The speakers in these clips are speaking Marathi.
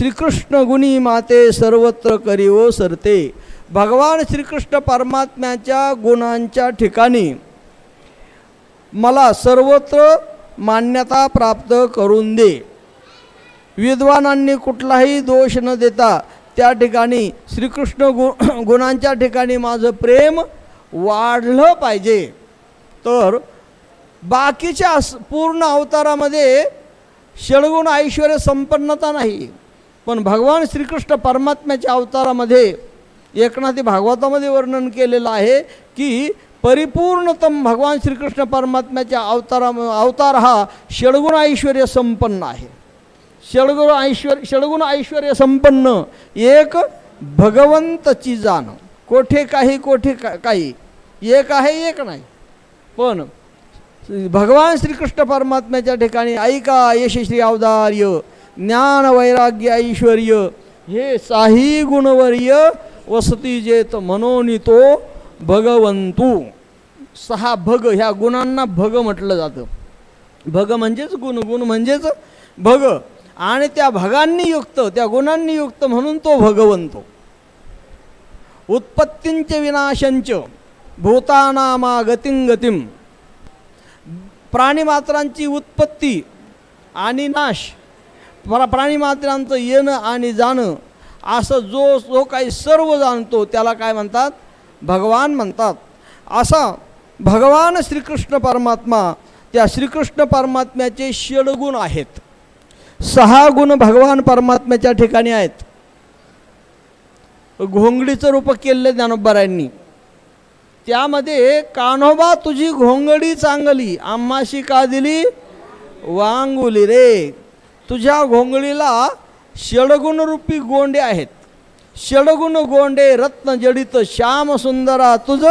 श्रीकृष्ण गुणी माते सर्वत्र करीव सरते. भगवान श्रीकृष्ण परमात्म्याच्या गुणांच्या ठिकाणी मला सर्वत्र मान्यता प्राप्त करून दे. विद्वानांनी कुठलाही दोष न देता त्या ठिकाणी श्रीकृष्ण गु गुणांच्या ठिकाणी माझं प्रेम वाढलं पाहिजे. तर बाकीच्या पूर्ण अवतारामध्ये षडगुण ऐश्वर संपन्नता नाही. पण भगवान श्रीकृष्ण परमात्म्याच्या अवतारामध्ये एकनाथी भागवतामध्ये वर्णन केलेलं आहे की परिपूर्णतम भगवान श्रीकृष्ण परमात्म्याच्या अवतारा अवतार हा षडगुण ऐश्वर संपन्न आहे. षडगुण ऐश्वर षडगुण ऐश्वर संपन्न एक भगवंतची जाण. कोठे काही कोठे का काही. एक आहे एक नाही. पण भगवान श्रीकृष्ण परमात्म्याच्या ठिकाणी ऐका यशश्री अवदार्य ज्ञान वैराग्य ऐश्वर्य हे साही गुणवर्य वसती जेत मनोनितो भगवंतू. सहा भग ह्या गुणांना भग म्हटलं जातं. भग म्हणजेच गुण गुण म्हणजेच भग. आणि त्या भगांनी युक्त त्या गुणांनी युक्त म्हणून तो भगवंतो. उत्पत्तींच विनाशंच भूतानामा गतिं. गतिम प्राणीमात्रांची उत्पत्ती आणि नाश मला प्राणीमात्रांचं येणं आणि जाणं असं जो जो काही सर्व जाणतो त्याला काय म्हणतात? भगवान म्हणतात. असा भगवान श्रीकृष्ण परमात्मा त्या श्रीकृष्ण परमात्म्याचे षडगुण आहेत. सहा गुण भगवान परमात्म्याच्या ठिकाणी आहेत. घोंगडीचं रूप केलेलं ज्ञानोबारायांनी त्यामध्ये कान्होबा तुझी घोंगडी चांगली आम्हाशी का दिली? वांगुली रे. तुझ्या घोंगडीला षडगुणरूपी गोंडे आहेत. षडगुण गोंडे रत्न जडित श्याम सुंदरा तुझ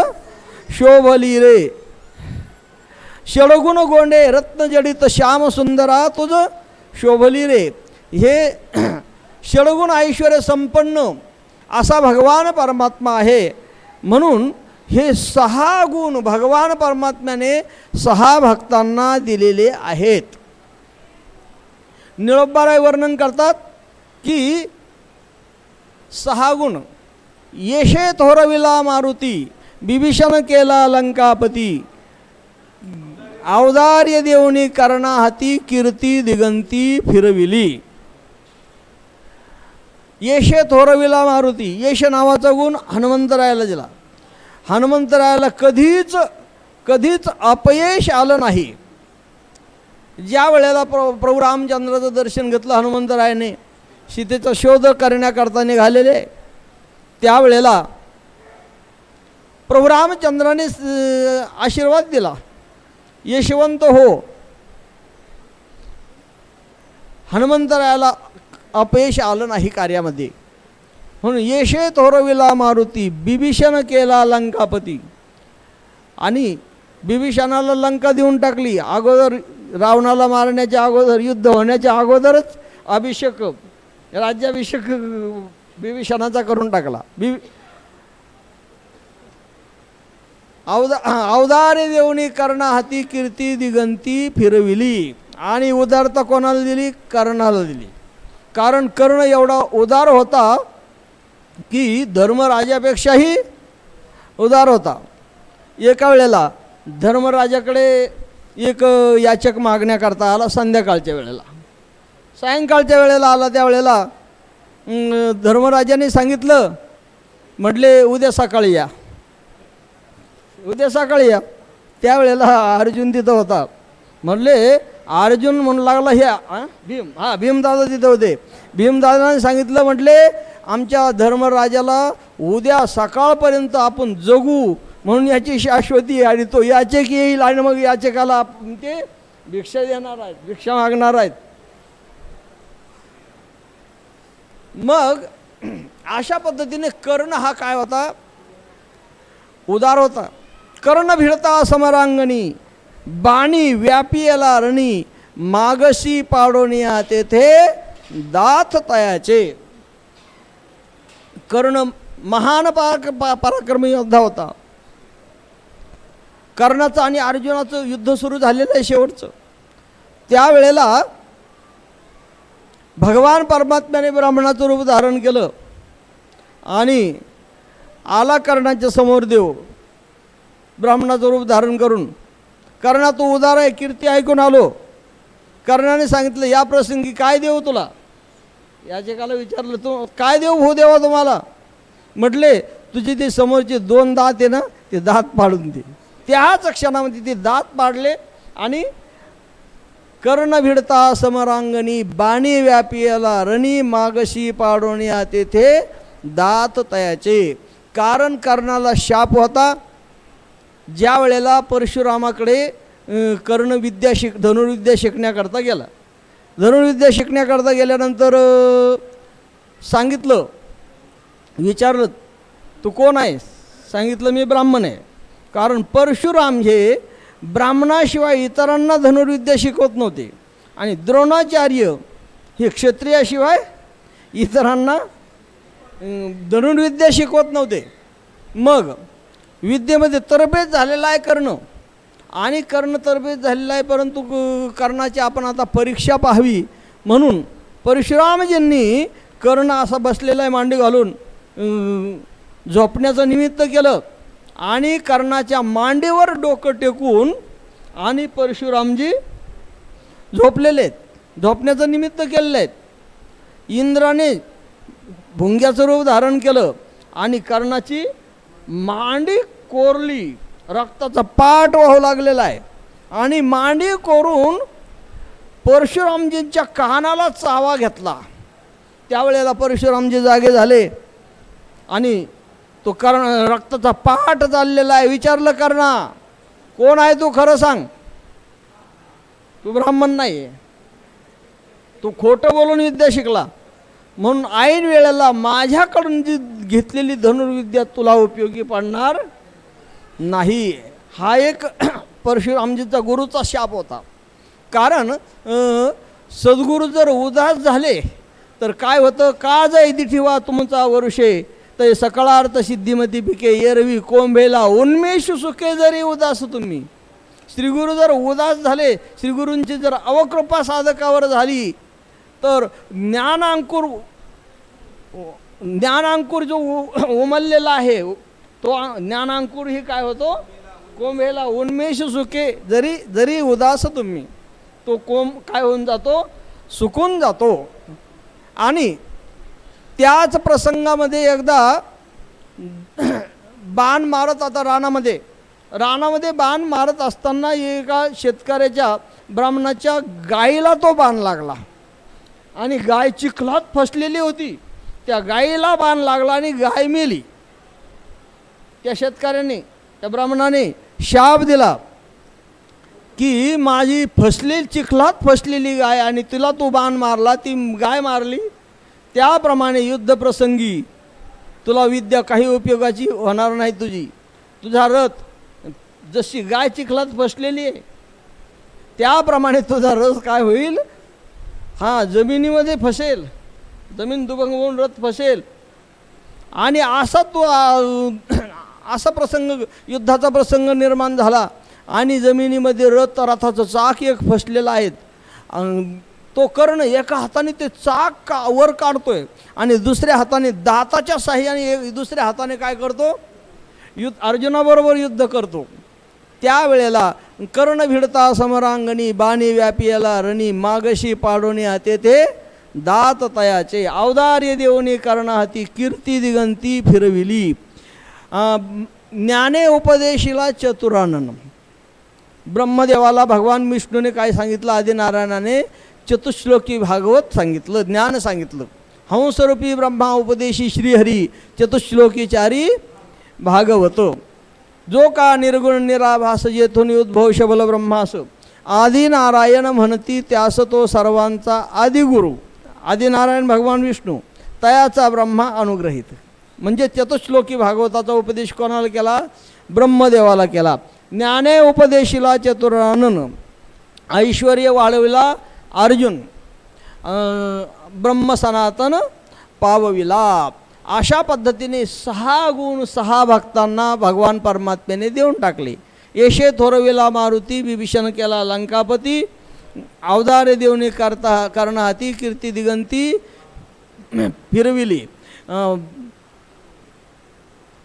शोभली रे. षडगुण गोंडे रत्न जडित श्याम सुंदरा तुझ शोभली रे. हे षडगुण ऐश्वर संपन्न असा भगवान परमात्मा आहे. म्हणून हे सहा गुण भगवान परमात्म्याने सहा भक्तांना दिलेले आहेत. निळोबाराय वर्णन करतात की सहा गुण येशे थोरविला मारुती बिभीषण केला लंकापती. अवदार्य देवनी कर्णा हाती कीर्ती दिगंती फिरविली. येशे थोरविला मारुती येश नावाचा गुण हनुमंतरायाला दिला. हनुमंतरायाला कधीच कधीच अपयश आलं नाही. ज्या वेळेला प्र प्रभू रामचंद्राचं दर्शन घेतलं हनुमंतरायाने सीतेचा शोध करण्याकरता निघालेले त्यावेळेला प्रभू रामचंद्राने आशीर्वाद दिला. यशवंत हो. हनुमंतरायाला अपयश आलं नाही कार्यामध्ये. म्हणून येशे थोरविला मारुती बिभीषण केला लंकापती. आणि बिभीषणाला लंका देऊन टाकली. अगोदर रावणाला मारण्याच्या अगोदर युद्ध होण्याच्या अगोदरच अभिषेक राज्याभिषेक बिभीषणाचा करून टाकला. बि अवदा अवदारे देवणी कर्णा हाती कीर्ती दिगंती फिरविली आणि उदारता कोणाला दिली? कर्णाला दिली. कारण कर्ण एवढा उदार होता की धर्मराजापेक्षाही उदार होता. एका वेळेला धर्मराजाकडे एक याचक मागण्याकरता आला संध्याकाळच्या वेळेला. सायंकाळच्या वेळेला आला त्या वेळेला धर्मराजाने सांगितलं म्हटले उद्या सकाळी या. उद्या सकाळी या. त्यावेळेला अर्जुन तिथं होता. म्हटले अर्जुन म्हणू लागला हे भीम हां भीमदादा तिथं होते. भीमदादाने सांगितलं म्हटले आमच्या धर्मराजाला उद्या सकाळपर्यंत आपण जगू म्हणून याची शाश्वती आणि तो याचक येईल आणि मग याचकाला ते भिक्षा देणार आहेत भिक्षा मागणार आहेत. मग अशा पद्धतीने कर्ण हा काय होता? उदार होता. कर्ण भिडता समरांगणी बाणी व्यापियला रणी मागशी पाडोनिया तेथे दात तयाचे. कर्ण महान पार पा- पराक्रमी योद्धा होता. कर्णाचं आणि अर्जुनाचं युद्ध सुरू झालेलं आहे शेवटचं. त्यावेळेला भगवान परमात्म्याने ब्राह्मणाचं रूप धारण केलं. आणि आला कर्णाच्या समोर देव. ब्राह्मणाचं रूप धारण करून. कर्णा तू उदार आहे कीर्ती ऐकून आलो. कर्णाने सांगितलं या प्रसंगी काय देऊ तुला? याचकाला विचारलं तू काय देऊ भाऊ हो देवा तुम्हाला? म्हटले तुझी ते समोरचे दोन दात आहे ना ते दात पाडून दे. त्याच क्षणामध्ये ते दात पाडले आणि कर्ण भिडता समरांगणी बाणी व्यापियाला रणी मागशी पाडोण्या तेथे दात तयाचे. कारण कर्णाला शाप होता. ज्या वेळेला परशुरामाकडे कर्णविद्या कर्ण विद्या शिक धनुर्विद्या शिकण्याकरता गेला. धनुर्विद्या शिकण्याकरता गेल्यानंतर सांगितलं विचारलं तू कोण आहेस? सांगितलं मी ब्राह्मण आहे. कारण परशुराम हे ब्राह्मणाशिवाय इतरांना धनुर्विद्या शिकवत नव्हते. आणि द्रोणाचार्य हे क्षत्रियाशिवाय इतरांना धनुर्विद्या शिकवत नव्हते. मग विद्येमध्ये तरबेज झालेला आहे कर्ण. आणि कर्ण तरबेज झालेला आहे परंतु क- कर्णाची आपण आता परीक्षा पाहावी म्हणून परशुरामजींनी कर्ण असा बसलेला आहे मांडी घालून झोपण्याचं निमित्त केलं. आणि कर्णाच्या मांडीवर डोकं टेकून आणि परशुरामजी झोपलेले आहेत. झोपण्याचं निमित्त केलेलं आहेत. इंद्राने भुंग्याचं रूप धारण केलं आणि कर्णाची मांडी कोरली. रक्ताचा पाट वाहू लागलेला आहे. आणि मांडी कोरून परशुरामजींच्या कानाला चावा घेतला. त्यावेळेला परशुरामजी जागे झाले आणि तो कर्ण रक्ताचा पहाट चाललेला आहे. विचारलं करणा. कोण आहे तू खरं सांग? तू ब्राह्मण नाही आहे तू खोटं बोलून विद्या शिकला. म्हणून ऐन वेळेला माझ्याकडून जी घेतलेली धनुर्विद्या तुला उपयोगी पडणार नाही. हा एक परशुरामजीचा गुरुचा शाप होता. कारण सद्गुरू जर उदास झाले तर काय होतं? का जाय ठेवा तुमचा वरुषे. ते सकळार्थ सिद्धिमती पिके एरवी कोंभेला उन्मेष सुखे जरी उदास तुम्ही. श्रीगुरू जर उदास झाले श्रीगुरूंची जर अवकृपा साधकावर झाली तर ज्ञानांकुर ज्ञानांकुर जो उ- उमललेला आहे तो ज्ञानांकुर ही काय होतो? कोंभेला उन्मेष सुखे जरी जरी उदास तुम्ही तो कोंब काय होऊन जातो? सुकून जातो. आणि त्याच प्रसंगामध्ये एकदा बाण मारत आता रानामध्ये. रानामध्ये बाण मारत असताना एका शेतकऱ्याच्या ब्राह्मणाच्या गायीला तो बाण लागला. आणि गाय चिखलात फसलेली होती. त्या गायीला बाण लागला आणि गाय मेली. त्या शेतकऱ्याने त्या ब्राह्मणाने शाप दिला की माझी फसलेली चिखलात फसलेली गाय आणि तिला तो बाण मारला ती गाय मारली. त्याप्रमाणे युद्धप्रसंगी तुला विद्या काही उपयोगाची होणार नाही तुझी. तुझा रथ जशी गाय चिखलात फसलेली आहे त्याप्रमाणे तुझा रथ काय होईल? हां जमिनीमध्ये फसेल. जमीन दुभंगवून होऊन रथ फसेल. आणि असा तो असा प्रसंग युद्धाचा प्रसंग निर्माण झाला आणि जमिनीमध्ये रथ रथाचं चाक एक फसलेलं आहेत तो कर्ण एका हाताने ते चाक का वर काढतोय आणि दुसऱ्या हाताने दाताच्या साह्याने दुसऱ्या हाताने काय करतो? युद्ध अर्जुनाबरोबर युद्ध करतो. त्यावेळेला कर्ण भिडता समरांगणी बाणी व्यापियाला रणी मागशी पाडोनी तेथे दात तयाचे. औदार्य देवनी कर्णाहाती कीर्ती दिगंती फिरविली. ज्ञाने उपदेशिला चतुरानन. ब्रह्मदेवाला भगवान विष्णूने काय सांगितलं? आदिनारायणाने चतुश्लोकी भागवत सांगितलं ज्ञान सांगितलं. हंसरूपी ब्रह्मा उपदेशी श्रीहरी चतुश्लोकीचारी भागवत. जो का निर्गुण निराभास जेथून उद्भव शबल ब्रह्मास आदिनारायण म्हणती त्यास तो सर्वांचा आदिगुरु. आदिनारायण भगवान विष्णू तयाचा ब्रह्मा अनुग्रहित. म्हणजे चतुश्लोकी भागवताचा उपदेश कोणाला केला? ब्रह्मदेवाला केला. ज्ञाने उपदेशीला चतुरानन ऐश्वर वाढविला अर्जुन ब्रह्मसनातन पावविला अशा पद्धतीने सहा गुण सहा भक्तांना भगवान परमात्म्याने देऊन टाकले. येशे थोरविला मारुती विभीषण केला लंकापती अवधारे देवने करता कारण कीर्ती दिगंती फिरविली.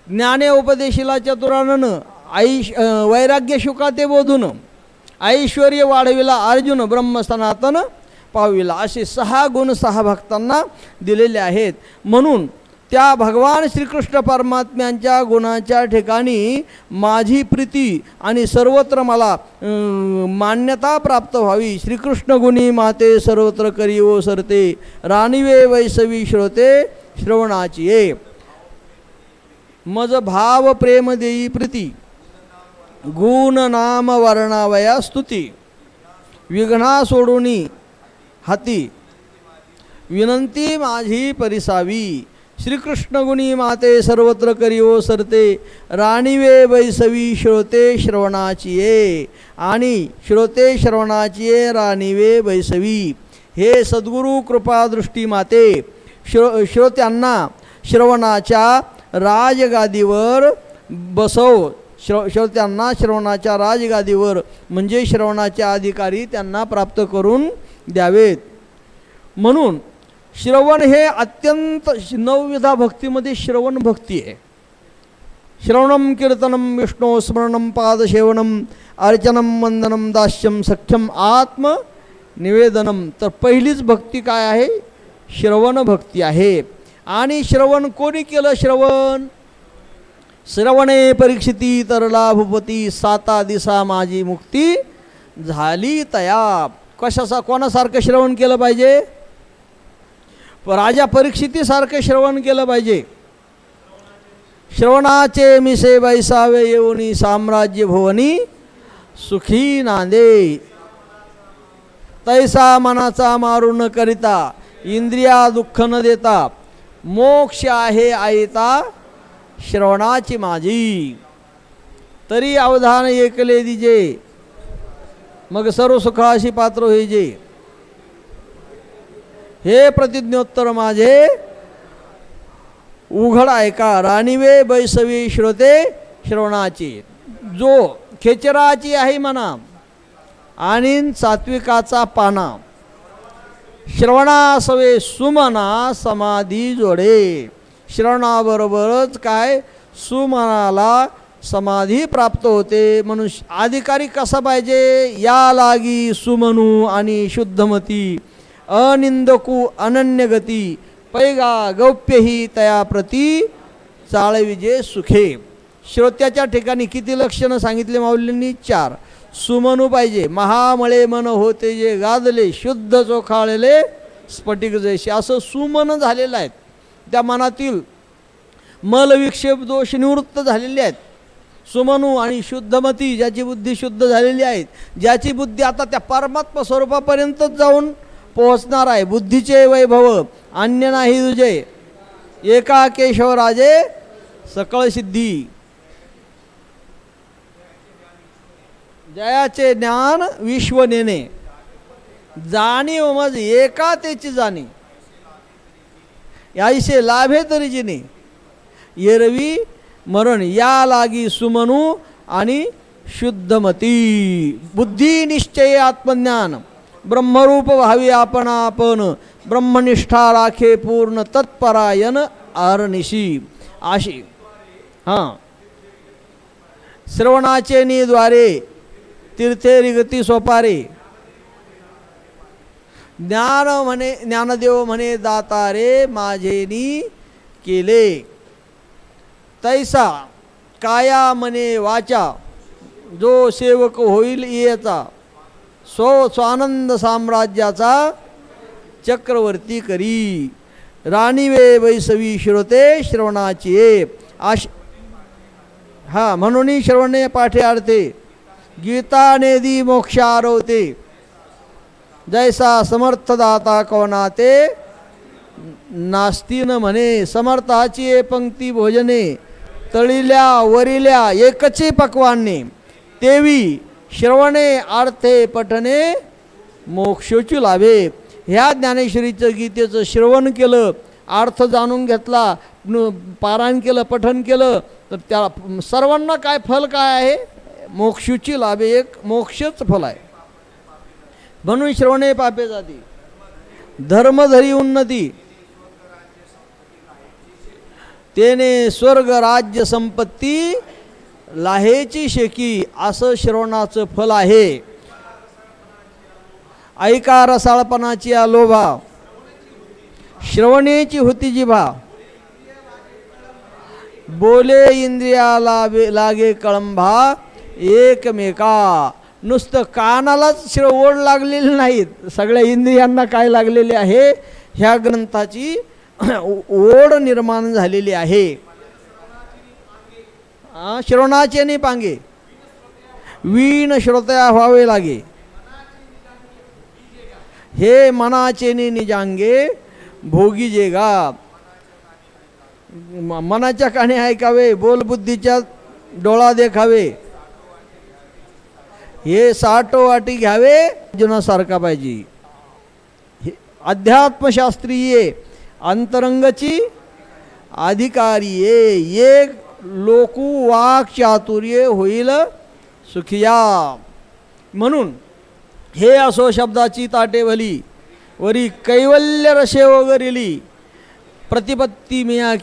ज्ञाने उपदेशिला चतुरानन आई अं, वैराग्य शुकाते बोधून ऐश्वर्य वाढविला अर्जुन ब्रह्मसनातन पाविला असे सहा गुण सहा भक्तांना दिलेले आहेत. म्हणून त्या भगवान श्रीकृष्ण परमात्म्यांच्या गुणाच्या ठिकाणी माझी प्रीती आणि सर्वत्र मला मान्यता प्राप्त व्हावी. श्रीकृष्ण गुणी माते सर्वत्र करी सरते राणीवे वैसवी श्रोते श्रवणाची ये. मज भाव प्रेम देई प्रीती. गुण नाम वर्णावया स्तुती। विघ्ना सोडूनी हाती। विनंती माझी परिसावी। श्रीकृष्ण गुणी माते सर्वत्र करिओ सरते। राणीवे वैसवी श्रोते श्रवणाची ये आणि श्रोते श्रवणाची ये राणीवे वैसवी हे सद्गुरू कृपादृष्टी माते। श्रो श्रोत्यांना श्रवणाच्या राजगादीवर बसव। श्र श्रोत्यांना श्रवणाच्या राजगादीवर म्हणजे श्रवणाचे अधिकारी त्यांना प्राप्त करून द्यावेत. म्हणून श्रवण हे अत्यंत नवविधा भक्तीमध्ये श्रवण भक्ती आहे. श्रवणम कीर्तनम विष्णू स्मरणम पादसेवनम अर्चनम वंदनम दास्यम सख्यम आत्म निवेदनम तर पहिलीच भक्ती काय आहे? श्रवण भक्ती आहे. आणि श्रवण कोणी केलं? श्रवण श्रवणे परीक्षिती तरला भूपती साता दिसा माझी मुक्ती झाली तया कशासा कोणासारखं श्रवण केलं पाहिजे? राजा परीक्षितीसारखं श्रवण केलं पाहिजे. श्रवणाचे मिसे बैसावे येऊनी साम्राज्य भुवनी सुखी नांदे. तैसा मनाचा मारू न करिता इंद्रिया दुःख न देता मोक्ष आहे आयता श्रवणाची माझी. तरी अवधान एकले दिजे. मग सर्व सुखाशी पात्र होईजे. हे प्रतिज्ञोत्तर माझे. उघड ऐका राणीवे बैसवी श्रोते श्रवणाची. जो खेचराची आहे म्हणा आणि सात्विकाचा पाना. श्रवणासवे सुमना समाधी जोडे. श्रवणाबरोबरच काय? सुमनाला समाधी प्राप्त होते. म्हणून अधिकारी कसा पाहिजे? या लागी सुमनू आणि शुद्धमती अनिंदकू अनन्यगती पैगा गौप्यही तया प्रती चाळविजे सुखे. श्रोत्याच्या ठिकाणी किती लक्षणं सांगितले माऊलींनी? चार. सुमनू पाहिजे. महामळे मन होते जे गाजले शुद्ध चोखाळले स्फटिक जैसे. असं सुमन झालेलं आहेत. त्या मनातील मलविक्षेप दोष निवृत्त झालेले आहेत. सुमनू आणि शुद्धमती ज्याची बुद्धी शुद्ध झालेली आहे ज्याची बुद्धी आता त्या परमात्मा स्वरूपापर्यंतच जाऊन पोहोचणार आहे. बुद्धीचे वैभव अन्य नाही तुझे. एका केशवराजे सकळ सिद्धी. जयाचे ज्ञान विश्व नेणे. जाणीव मज एका त्याची जाणी याईसे लाभे तरी जिने. येरवी मरण या लागी सुमनू आणि शुद्धमती. बुद्धी निश्चय आत्मज्ञान. ब्रह्मरूप व्हावी आपण आपण. ब्रह्मनिष्ठा राखे पूर्ण तत्परायण आरनिशी. आशी. हां. श्रवणाचे निद्वारे तीर्थे रिगती सोपारे. ज्ञान म्हणे ज्ञानदेव म्हणे दातारे माझेनी केले. तैसा काया म्हणे वाचा जो सेवक होईल येचा सो स्वानंद साम्राज्याचा चक्रवर्ती करी. राणीवे वैसवी श्रोते श्रवणाची आश हा म्हणून श्रवणे पाठे आडते. गीता नेदी मोक्ष आरवते जैसा समर्थदाता कोणाते नास्तीन म्हणे समर्थाची ए पंक्ती भोजने तळिल्या वरिल्या एकची पक्वाने तेवी श्रवणे अर्थे पठणे मोक्षोची लाभे. ह्या ज्ञानेश्वरीचं गीतेचं श्रवण केलं अर्थ जाणून घेतला न- पारायण केलं पठन केलं तर त्या सर्वांना काय फल काय आहे? मोक्षाची लाभे एक मोक्षच फल आहे. म्हणून श्रवणे पापे जाती. धर्मधरी उन्नती. तेने स्वर्ग राज्य संपत्ती लाहेची शेकी असं श्रवणाचं फल आहे. ऐका रसाळपणाची आलोभा. श्रवणेची होती जिभा. बोले इंद्रियाला लागे कळंभा एकमेका. नुसतं कानालाच श्र ओढ लागलेली नाहीत. सगळ्या इंद्रियांना काय लागलेले आहे? ह्या ग्रंथाची ओढ निर्माण झालेली आहे. श्रवणाचे नाही पांगे. वीण श्रोत्या व्हावे लागे. हे मनाचे निजांगे भोगी जेगा मनाच्या काणी ऐकावे बोलबुद्धीच्या डोळा देखावे. हे साठोवाटी घ्यावे अर्जुनासारखा पाहिजे. हे अध्यात्मशास्त्रीय अंतरंगची अधिकारी ये एक लोकू वाक चातुर्य होईल सुखिया. म्हणून हे असो शब्दाची ताटेवली वरी कैवल्य रसे वगैरेली प्रतिपत्ती मिया के